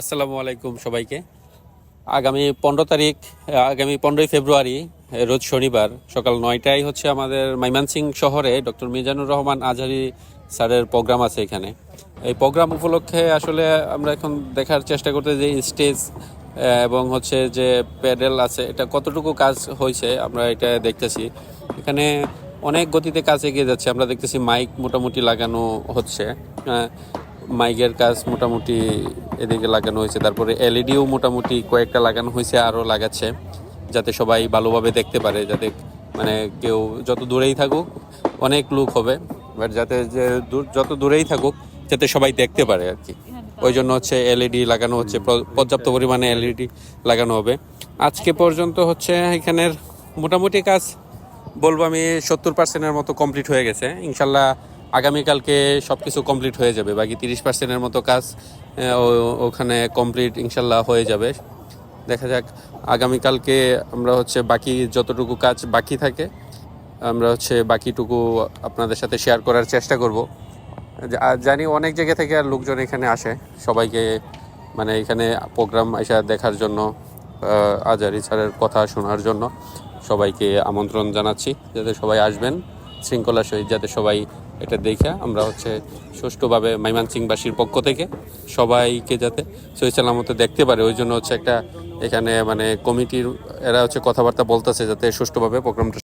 আসসালামু আলাইকুম সবাইকে। আগামী পনেরো তারিখ, আগামী পনেরোই ফেব্রুয়ারি, রোজ শনিবার সকাল নয়টায় হচ্ছে আমাদের মাইমানসিং শহরে ডক্টর মিজানুর রহমান আজহারি স্যারের প্রোগ্রাম আছে এখানে। এই প্রোগ্রাম উপলক্ষে আসলে আমরা এখন দেখার চেষ্টা করতে যে স্টেজ এবং হচ্ছে যে প্যাডেল আছে, এটা কতটুকু কাজ হয়েছে আমরা এটা দেখতেছি। এখানে অনেক গতিতে কাজ এগিয়ে যাচ্ছে, আমরা দেখতেছি মাইক মোটামুটি লাগানো হচ্ছে। মাইকের কাজ মোটামুটি এদিকে লাগানো হয়েছে, তারপরে এলইডিও মোটামুটি কয়েকটা লাগানো হয়েছে, আরও লাগাচ্ছে, যাতে সবাই ভালোভাবে দেখতে পারে, যাতে মানে কেউ যত দূরেই থাকুক অনেক লোক হবে বাট যাতে যে যত দূরেই থাকুক, যাতে সবাই দেখতে পারে আর কি। ওই জন্য হচ্ছে এলইডি লাগানো হচ্ছে পর্যাপ্ত পরিমাণে এলইডি লাগানো হবে। আজকে পর্যন্ত হচ্ছে এখানের মোটামুটি কাজ বলব আমি সত্তর পার্সেন্টের মতো কমপ্লিট হয়ে গেছে, ইনশাল্লাহ আগামীকালকে সব কিছু কমপ্লিট হয়ে যাবে। বাকি তিরিশ পার্সেন্টের মতো কাজ ওখানে কমপ্লিট ইনশাল্লাহ হয়ে যাবে। দেখা যাক, আগামীকালকে আমরা হচ্ছে বাকি যতটুকু কাজ বাকি থাকে, আমরা হচ্ছে বাকিটুকু আপনাদের সাথে শেয়ার করার চেষ্টা করব। জানি অনেক জায়গা থেকে আর লোকজন এখানে আসে, সবাইকে মানে এখানে প্রোগ্রাম এসে দেখার জন্য আজারি স্যারের কথা শোনার জন্য সবাইকে আমন্ত্রণ জানাচ্ছি, যাতে সবাই আসবেন শৃঙ্খলার সহিত যাতে সবাই এটা দেখে আমরা হচ্ছে সুষ্ঠুভাবে মাইমানসিংবাসীর পক্ষ থেকে সবাইকে যাতে সহি সালামতে দেখতে পারে। ওই জন্য হচ্ছে একটা এখানে মানে কমিটির, এরা হচ্ছে কথাবার্তা বলতেছে যাতে সুষ্ঠুভাবে প্রোগ্রামটা